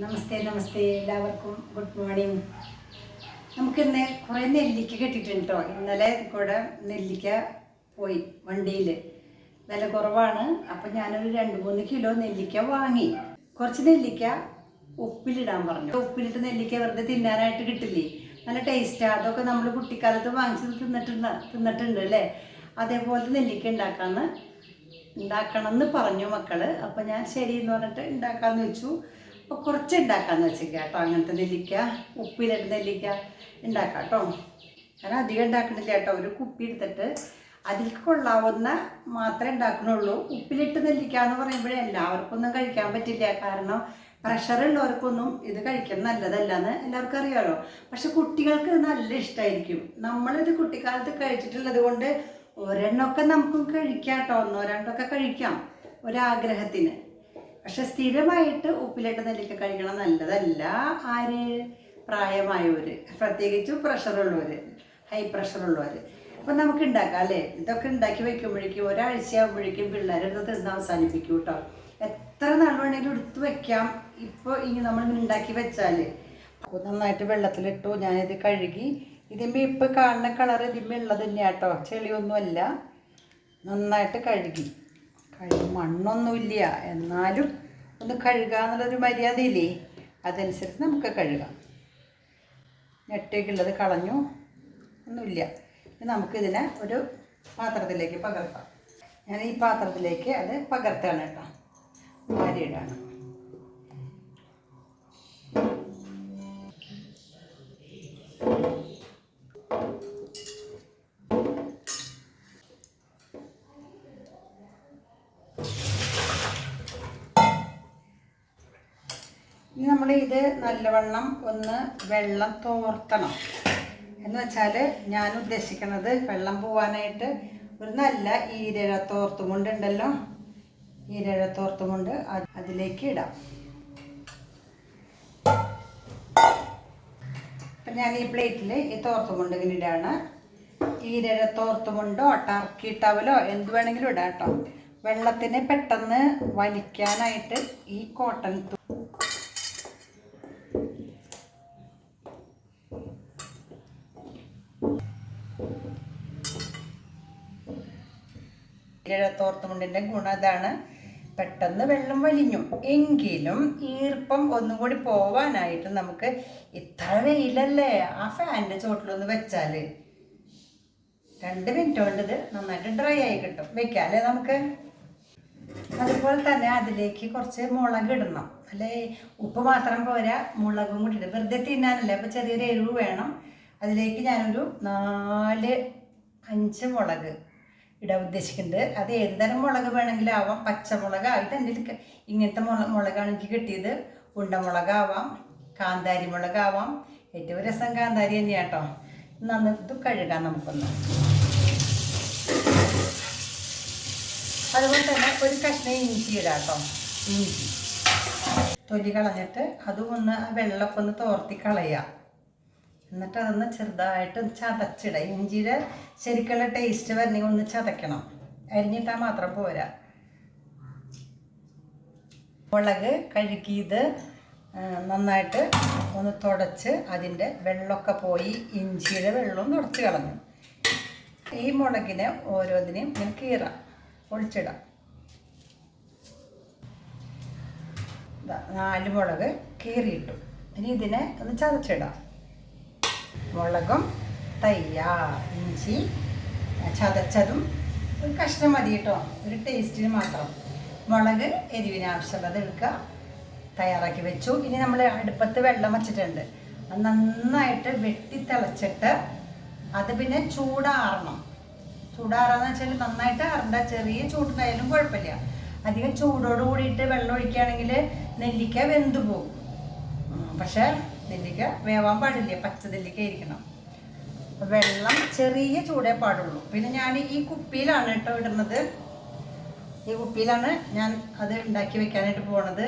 നമസ്തേ നമസ്തേ എല്ലാവർക്കും good morning. നമുക്കിന്ന് കുറേ നെല്ലിക്ക കിട്ടിയിട്ടുണ്ട് കേട്ടോ ഇന്നലെ കൂടെ നെല്ലിക്ക പോയി വണ്ടിയിൽ വില കുറവാണ്. അപ്പം ഞാനൊരു രണ്ട് മൂന്ന് കിലോ നെല്ലിക്ക വാങ്ങി. കുറച്ച് നെല്ലിക്ക ഉപ്പിലിടാൻ പറഞ്ഞു. ഉപ്പിലിട്ട് നെല്ലിക്ക വെറുതെ തിന്നാനായിട്ട് കിട്ടില്ലേ? നല്ല ടേസ്റ്റാണ് അതൊക്കെ നമ്മൾ കുട്ടിക്കാലത്ത് വാങ്ങിച്ച് തിന്നിട്ടുണ്ട് തിന്നിട്ടുണ്ട് അല്ലേ? അതേപോലത്തെ നെല്ലിക്ക ഉണ്ടാക്കാമെന്ന് ഉണ്ടാക്കണം എന്ന് പറഞ്ഞു മക്കൾ. അപ്പം ഞാൻ ശരി എന്ന് പറഞ്ഞിട്ട് ഉണ്ടാക്കാമെന്ന് വെച്ചു. അപ്പോൾ കുറച്ച് ഉണ്ടാക്കാമെന്ന് വെച്ചേക്കാം കേട്ടോ. അങ്ങനത്തെ നെല്ലിക്ക ഉപ്പിലിട്ട് നെല്ലിക്ക ഉണ്ടാക്കാം കേട്ടോ. ഞാൻ അധികം ഉണ്ടാക്കണില്ല കേട്ടോ. ഒരു കുപ്പി എടുത്തിട്ട് അതിൽ കൊള്ളാവുന്ന മാത്രമേ ഉണ്ടാക്കണുള്ളൂ. ഉപ്പിലിട്ട് നെല്ലിക്ക എന്ന് പറയുമ്പോഴേ എല്ലാവർക്കും ഒന്നും കഴിക്കാൻ പറ്റില്ല. കാരണം പ്രഷർ ഉള്ളവർക്കൊന്നും ഇത് കഴിക്കാൻ നല്ലതല്ല എന്ന് എല്ലാവർക്കും അറിയാമല്ലോ പക്ഷെ കുട്ടികൾക്ക് നല്ല ഇഷ്ടമായിരിക്കും നമ്മളിത് കുട്ടിക്കാലത്ത് കഴിച്ചിട്ടുള്ളത് കൊണ്ട് ഒരെണ്ണമൊക്കെ നമുക്കും കഴിക്കാം കേട്ടോ. ഒന്നോ രണ്ടൊക്കെ കഴിക്കാം. ഒരാഗ്രഹത്തിന്. പക്ഷെ സ്ഥിരമായിട്ട് ഉപ്പിലിട്ട് നെല്ലിക്ക കഴിക്കണം നല്ലതല്ല. ആര്? പ്രായമായവർ പ്രത്യേകിച്ച് പ്രഷറുള്ളവർ ഹൈ പ്രഷറുള്ളവർ അപ്പം നമുക്ക് ഉണ്ടാക്കാം അല്ലേ? ഇതൊക്കെ ഉണ്ടാക്കി വെക്കുമ്പോഴേക്കും ഒരാഴ്ച ആകുമ്പോഴേക്കും പിള്ളേരെടുത്ത് തിന്ന് അവസാനിപ്പിക്കും കേട്ടോ. എത്ര നാൾ വേണമെങ്കിലും എടുത്ത് വെക്കാം. ഇപ്പോൾ ഇനി നമ്മൾ ഉണ്ടാക്കി വെച്ചാൽ അപ്പോൾ നന്നായിട്ട് വെള്ളത്തിലിട്ടു ഞാനിത് കഴുകി. ഇതിന്റെ ഇപ്പോൾ കാണുന്ന കളർ ഇതിന്റെ ഉള്ളത് തന്നെയാട്ടോ ചെളിയൊന്നുമല്ല. നന്നായിട്ട് കഴുകി. കഴുകി മണ്ണൊന്നുമില്ല. എന്നാലും ഒന്ന് കഴുകുക എന്നുള്ളൊരു മര്യാദയില്ലേ? അതനുസരിച്ച് നമുക്ക് കഴുകാം. ഞെട്ടേക്കുള്ളത് കളഞ്ഞു. ഒന്നുമില്ല. നമുക്കിതിനെ ഒരു പാത്രത്തിലേക്ക് പകർത്താം. ഞാൻ ഈ പാത്രത്തിലേക്ക് അത് പകർത്തുകയാണ് കേട്ടോ. വാരിയിടാണ്. നമ്മൾ ഇത് നല്ലവണ്ണം ഒന്ന് വെള്ളം തോർത്തണം. എന്ന് വെച്ചാൽ ഞാൻ ഉദ്ദേശിക്കുന്നത് വെള്ളം പോവാനായിട്ട് ഒരു നല്ല ഈരഴ തോർത്തുമുണ്ടുണ്ടല്ലോ. ഈരഴ തോർത്തുമുണ്ട് അത് അതിലേക്ക് ഇടാം. അപ്പം ഞാൻ ഈ പ്ലേറ്റിൽ ഈ തോർത്തുമുണ്ട് ഇങ്ങനെ ഇടാണ്. ഈരഴ തോർത്തുമുണ്ടോ ടർക്കി ടവലോ എന്ത് വേണമെങ്കിലും ഇടാം കേട്ടോ. വെള്ളത്തിനെ പെട്ടെന്ന് വലിക്കാനായിട്ട് ഈ കോട്ടൺ ഇഴത്തോർത്തുമുണ്ടിന്റെ ഗുണം അതാണ്. പെട്ടെന്ന് വെള്ളം വലിഞ്ഞു. എങ്കിലും ഈർപ്പം ഒന്നും കൂടി പോവാനായിട്ട് നമുക്ക് ഇത്ര വെയിലല്ലേ? ആ ഫാനിന്റെ ചോട്ടിലൊന്ന് വെച്ചാൽ രണ്ട് മിനിറ്റ് കൊണ്ട് ഇത് നന്നായിട്ട് ഡ്രൈ ആയി കിട്ടും. വെക്കാല്ലേ നമുക്ക്? അതുപോലെ തന്നെ അതിലേക്ക് കുറച്ച് മുളക് ഇടണം. അല്ലേ? ഉപ്പ് മാത്രം പോരാ. മുളകും കൂടി ഇടും വെറുതെ തിന്നാനല്ലേ. അപ്പോൾ ചെറിയൊരു എരിവ് വേണം. അതിലേക്ക് ഞാനൊരു നാല് അഞ്ച് മുളക് ഇടാൻ ഉദ്ദേശിക്കുന്നുണ്ട്. അത് ഏത് തരം മുളക് വേണമെങ്കിലും ആവാം. പച്ചമുളക്. ആയിട്ട് എന്റെ ഇങ്ങനത്തെ മുള മുളകാണ് എനിക്ക് കിട്ടിയത്. ഉണ്ടമുളകാവാം. കാന്താരി മുളകാവാം ഏറ്റവും രസം കാന്താരി തന്നെയാണ് കേട്ടോ നന്നിട്ട് കഴുകാം നമുക്കൊന്ന്. അതുപോലെ തന്നെ ഒരു കഷ്ണം ഇഞ്ചി ഇടാം കേട്ടോ ഇഞ്ചി. തൊലി കളഞ്ഞിട്ട് അതും ഒന്ന് ആ വെള്ളമൊക്കെ ഒന്ന് തോർത്തി കളയാം. എന്നിട്ട് അതൊന്ന് ചെറുതായിട്ട് ചതച്ചിടുക. ഇഞ്ചിയുടെ ശരിക്കുള്ള ടേസ്റ്റ് വരണമെങ്കിൽ ഒന്ന് ചതക്കണം അരിഞ്ഞിട്ടാൽ മാത്രം പോരാ. മുളക് കഴുകിയത് നന്നായിട്ട് ഒന്ന് തുടച്ച് അതിന്റെ വെള്ളമൊക്കെ പോയി ഇഞ്ചിയുടെ വെള്ളവും തുടച്ച് കളഞ്ഞു. ഈ മുളകിനെ ഓരോന്നിനെയും ഇങ്ങനെ കീറാം ഒളിച്ചിടാം നാല് മുളക് കീറിയിട്ടു. ഇനി ഇതിനെ ഒന്ന് ചതച്ചിടാം. മുളകും തയ്യാ ഇഞ്ചി ചതച്ചതും ഒരു കഷ്ണം മതി കേട്ടോ. ഒരു ടേസ്റ്റിന് മാത്രം. മുളക് എരിവിന് എടുക്കുക തയ്യാറാക്കി വെച്ചു. ഇനി നമ്മൾ അടുപ്പത്ത് വെള്ളം വച്ചിട്ടുണ്ട്. അത് നന്നായിട്ട് വെട്ടി തിളച്ചിട്ട് അത് പിന്നെ ചൂടാറണം. ചൂടാറാന്ന് വെച്ചാൽ നന്നായിട്ട് ആറണ്ട. ചെറിയ ചൂടുണ്ടായാലും കുഴപ്പമില്ല. അധികം ചൂടോട് കൂടിയിട്ട് വെള്ളം ഒഴിക്കുകയാണെങ്കിൽ നെല്ലിക്ക വെന്തു പോകും. പക്ഷേ നെല്ലിക്ക വേവാൻ പാടില്ല? പച്ച നെല്ലിക്ക ഇരിക്കണം വെള്ളം ചെറിയ ചൂടേ പാടുള്ളൂ. പിന്നെ ഞാൻ ഈ കുപ്പിയിലാണ് കേട്ടോ ഇടുന്നത്. ഈ കുപ്പിയിലാണ് ഞാൻ അത് ഉണ്ടാക്കി വെക്കാനായിട്ട് പോണത്.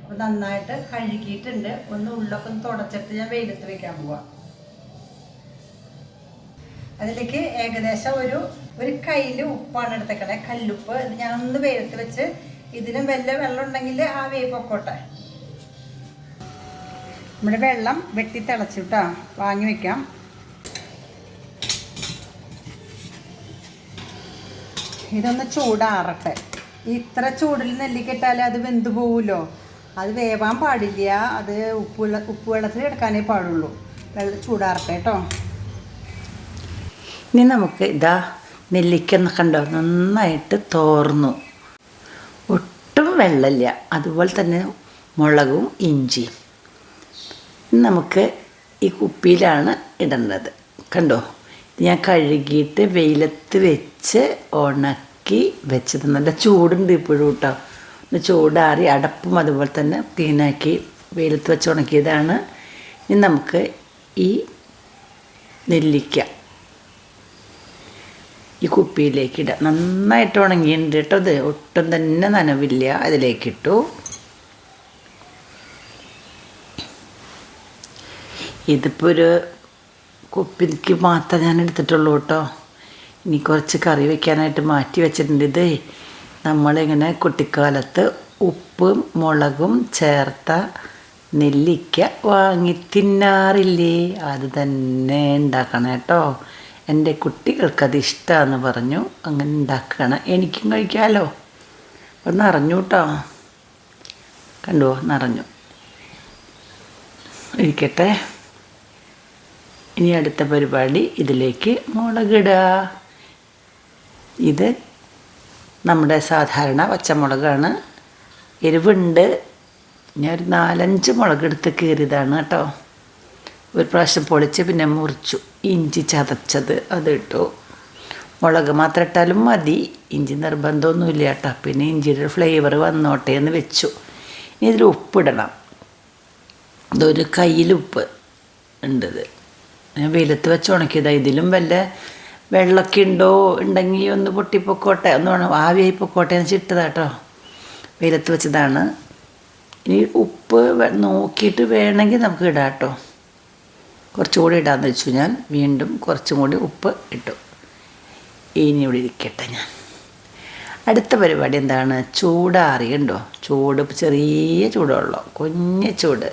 അപ്പോൾ നന്നായിട്ട് കഴുകിയിട്ടുണ്ട്. ഒന്ന് ഉള്ളൊക്കെ ഒന്ന് തുടച്ചിട്ട് ഞാൻ വെയിലത്ത് വെക്കാൻ പോവാം. അതിലേക്ക് ഏകദേശം ഒരു ഒരു കയ്യിൽ ഉപ്പാണ് എടുത്തേക്കണേ കല്ലുപ്പ്. ഇത് ഞാൻ ഒന്ന് വെയിലത്ത് വെച്ച് ഇതിലും വല്ല വെള്ളം ഉണ്ടെങ്കിൽ ആ വേവ് പൊക്കോട്ടെ. നമ്മുടെ വെള്ളം വെട്ടി തിളച്ചിട്ടാ വാങ്ങി വെക്കാം. ഇതൊന്ന് ചൂടാറട്ടെ. ഇത്ര ചൂടിൽ നെല്ലിക്കിട്ടാൽ അത് വെന്ത് പോവുമല്ലോ അത് വേവാൻ പാടില്ല. അത് ഉപ്പ് ഉപ്പ് വെള്ളത്തിൽ എടുക്കാനേ പാടുള്ളൂ. വെള്ളം ചൂടാറട്ടെ കേട്ടോ ഇനി നമുക്ക് ഇതാ നെല്ലിക്ക കണ്ടോ? നന്നായിട്ട് തോർന്നു. ഒട്ടും വെള്ളമില്ല. അതുപോലെ തന്നെ മുളകും ഇഞ്ചിയും. നമുക്ക് ഈ കുപ്പിയിലാണ് ഇടുന്നത് കണ്ടോ? ഞാൻ കഴുകിയിട്ട് വെയിലത്ത് വെച്ച് ഉണക്കി വെച്ചത്. നല്ല ചൂടുണ്ട് ഇപ്പോഴും കേട്ടോ. ഒന്ന് ചൂടാറി അടപ്പും അതുപോലെ തന്നെ ക്ലീനാക്കി വെയിലത്ത് വെച്ച് ഉണക്കിയതാണ്. ഇനി നമുക്ക് ഈ നെല്ലിക്ക ഈ കുപ്പിയിലേക്ക് ഇടാം. നന്നായിട്ട് ഉണങ്ങിയിട്ടുണ്ട് കേട്ടോ അത് ഒട്ടും തന്നെ നനവില്ല. അതിലേക്കിട്ടു ഇതിപ്പോൾ ഒരു കുപ്പിക്ക് മാത്രമേ ഞാൻ എടുത്തിട്ടുള്ളൂ കേട്ടോ. ഇനി കുറച്ച് കറി വെക്കാനായിട്ട് മാറ്റി വെച്ചിട്ടുണ്ട്. ഇത് നമ്മളിങ്ങനെ കുട്ടിക്കാലത്ത് ഉപ്പും മുളകും ചേർത്ത നെല്ലിക്ക വാങ്ങി തിന്നാറില്ലേ? അത് തന്നെ ഉണ്ടാക്കണം കേട്ടോ. എന്റെ കുട്ടികൾക്കത് ഇഷ്ടമാണെന്ന് പറഞ്ഞു. അങ്ങനെ ഉണ്ടാക്കണം. എനിക്കും കഴിക്കാമല്ലോ അപ്പം നിറഞ്ഞു കേട്ടോ. കണ്ടുവോ നിറഞ്ഞു. ഇരിക്കട്ടെ. ഇനി അടുത്ത പരിപാടി ഇതിലേക്ക് മുളകിടുക ഇത് നമ്മുടെ സാധാരണ പച്ചമുളകാണ്. എരിവുണ്ട്. ഞാൻ ഒരു നാലഞ്ച് മുളകെടുത്ത് കീറിയതാണ് കേട്ടോ. ഒരു പ്രാവശ്യം പൊളിച്ച് പിന്നെ മുറിച്ചു. ഇഞ്ചി ചതച്ചത് അത് ഇട്ടു. മുളക് മാത്രം ഇട്ടാലും മതി. ഇഞ്ചി നിർബന്ധമൊന്നുമില്ല കേട്ടോ. പിന്നെ ഇഞ്ചിയുടെ ഫ്ലേവർ വന്നോട്ടെ എന്ന് വെച്ചു. ഇനി ഇതിൽ ഉപ്പിടണം. ഇതൊരു കയ്യിൽ ഉപ്പ് ഉണ്ടത്. വെയിലത്ത് വെച്ച് ഉണക്കിയതാണ് ഇതിലും വല്ല വെള്ളമൊക്കെ ഉണ്ടോ ഉണ്ടെങ്കിൽ ഒന്ന് പൊട്ടിപ്പൊക്കോട്ടെ. ഒന്ന് വേണം ആവിയായി പൊക്കോട്ടെ എന്ന് ചിട്ടതാ കേട്ടോ വെയിലത്ത് വെച്ചതാണ്. ഇനി ഉപ്പ് നോക്കിയിട്ട് വേണമെങ്കിൽ നമുക്ക് ഇടാം കേട്ടോ കുറച്ചും കൂടി ഇടാമെന്ന് വെച്ചു ഞാൻ. വീണ്ടും കുറച്ചും കൂടി ഉപ്പ് ഇട്ടു. ഇനി ഇവിടെ ഇരിക്കട്ടെ ഞാൻ. അടുത്ത പരിപാടി എന്താണ്? ചൂടാറി ഉണ്ടോ ചൂട് ചെറിയ ചൂടുള്ളൂ കുഞ്ഞ് ചൂട്.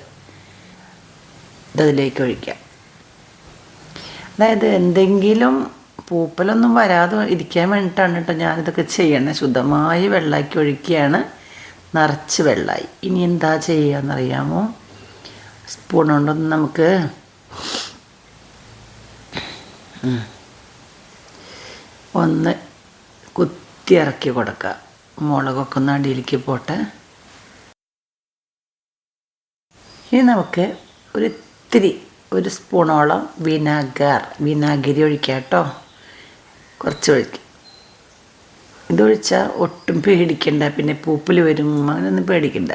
ഇതതിലേക്ക് ഒഴിക്കാം. അതായത് എന്തെങ്കിലും പൂപ്പലൊന്നും വരാതെ ഇരിക്കാൻ വേണ്ടിയിട്ടാണ് കേട്ടോ ഞാനിതൊക്കെ ചെയ്യണത് ശുദ്ധമായി വെള്ളമാക്കി ഒഴിക്കുകയാണ് നിറച്ച് വെള്ളമായി ഇനി എന്താ ചെയ്യുകയെന്നറിയാമോ സ്പൂൺ കൊണ്ടൊന്ന് നമുക്ക് ഒന്ന് കുത്തി ഇറക്കി കൊടുക്കുക മുളകൊക്കെ ഒന്ന് അടിയിലേക്ക് പോട്ടെ. ഇനി നമുക്ക് ഒരു ഇത്തിരി ഒരു സ്പൂണോളം വിനാഗർ വിനാഗിരി ഒഴിക്കുക കേട്ടോ. കുറച്ച് ഒഴിക്കും ഇതൊഴിച്ചാൽ ഒട്ടും പേടിക്കണ്ട പിന്നെ പൂപ്പിൽ വരും അങ്ങനെയൊന്നും പേടിക്കണ്ട.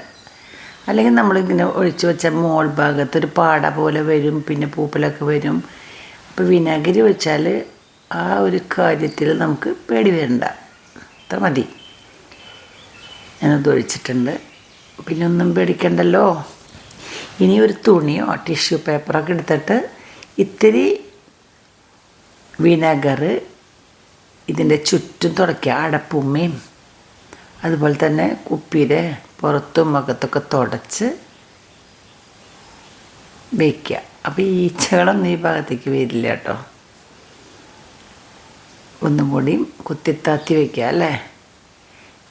അല്ലെങ്കിൽ നമ്മളിങ്ങനെ ഒഴിച്ചു വെച്ചാൽ മോൾ ഭാഗത്തൊരു പാട പോലെ വരും പിന്നെ പൂപ്പിലൊക്കെ വരും. അപ്പോൾ വിനാഗിരി ഒഴിച്ചാൽ ആ ഒരു കാര്യത്തിൽ നമുക്ക് പേടി വരണ്ട. അത്ര മതി. ഞാനത് ഒഴിച്ചിട്ടുണ്ട് പിന്നെ ഒന്നും പേടിക്കണ്ടല്ലോ. ഇനി ഒരു തുണിയോ ടിഷ്യൂ പേപ്പറൊക്കെ എടുത്തിട്ട് ഇത്തിരി വിനെഗർ ഇതിന്റെ ചുറ്റും തുടയ്ക്കുക. അടപ്പുമ്മയും അതുപോലെ തന്നെ കുപ്പിയുടെ പുറത്തും മുഖത്തൊക്കെ തുടച്ച് വയ്ക്കുക അപ്പോൾ ഈ ഈച്ചകളൊന്നും ഈ ഭാഗത്തേക്ക് വരില്ല കേട്ടോ. ഒന്നും കൂടിയും കുത്തിത്താത്തി വയ്ക്കുക അല്ലേ?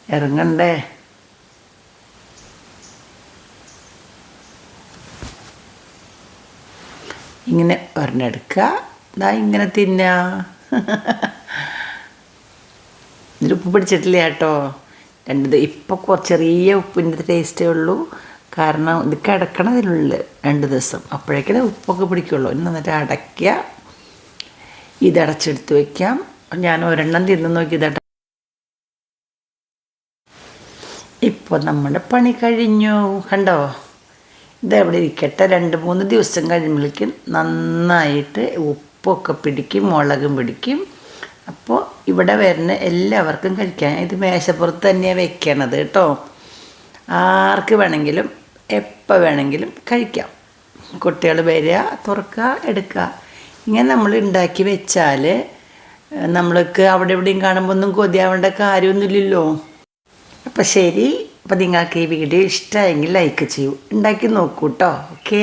ഇറങ്ങണ്ടേ? ഇങ്ങനെ ഒരെണ്ണെടുക്കുക. ഇതാ ഇങ്ങനെ തിന്നാ ഇതിൽ ഉപ്പ് പിടിച്ചിട്ടില്ല കേട്ടോ. രണ്ട് ഇപ്പം കുറച്ച് ചെറിയ ഉപ്പിന്റെ ടേസ്റ്റേ ഉള്ളൂ. കാരണം ഇത് കിടക്കണതിനുള്ളിൽ രണ്ട് ദിവസം. അപ്പോഴേക്കും ഉപ്പൊക്കെ പിടിക്കുള്ളൂ. ഇന്ന് എന്നിട്ട് അടയ്ക്കുക. ഇത് അടച്ചെടുത്ത് വയ്ക്കാം ഞാൻ ഒരെണ്ണം തിന്ന് നോക്കി ഇതട ഇപ്പോൾ നമ്മുടെ പണി കഴിഞ്ഞു. കണ്ടോ? ഇതെവിടെ ഇരിക്കട്ടെ? രണ്ട് മൂന്ന് ദിവസം കഴിയുമ്പോഴേക്കും നന്നായിട്ട് ഉപ്പൊക്കെ പിടിക്കും മുളകും പിടിക്കും. അപ്പോൾ ഇവിടെ വരുന്ന എല്ലാവർക്കും കഴിക്കാൻ ഇത് മേശപ്പുറത്ത് തന്നെയാണ് വെക്കണത് കേട്ടോ. ആർക്ക് വേണമെങ്കിലും എപ്പോൾ വേണമെങ്കിലും കഴിക്കാം. കുട്ടികൾ വരിക തുറക്കുക എടുക്കുക. ഇങ്ങനെ നമ്മൾ ഉണ്ടാക്കി വെച്ചാൽ നമ്മൾക്ക് അവിടെ എവിടെയും കാണുമ്പോൾ ഒന്നും കൊതിയാവേണ്ട കാര്യമൊന്നുമില്ലല്ലോ. അപ്പം ശരി അപ്പം നിങ്ങൾക്ക് ഈ വീഡിയോ ഇഷ്ടമായെങ്കിൽ ലൈക്ക് ചെയ്യൂ. ഉണ്ടാക്കി നോക്കൂ കേട്ടോ ഓക്കേ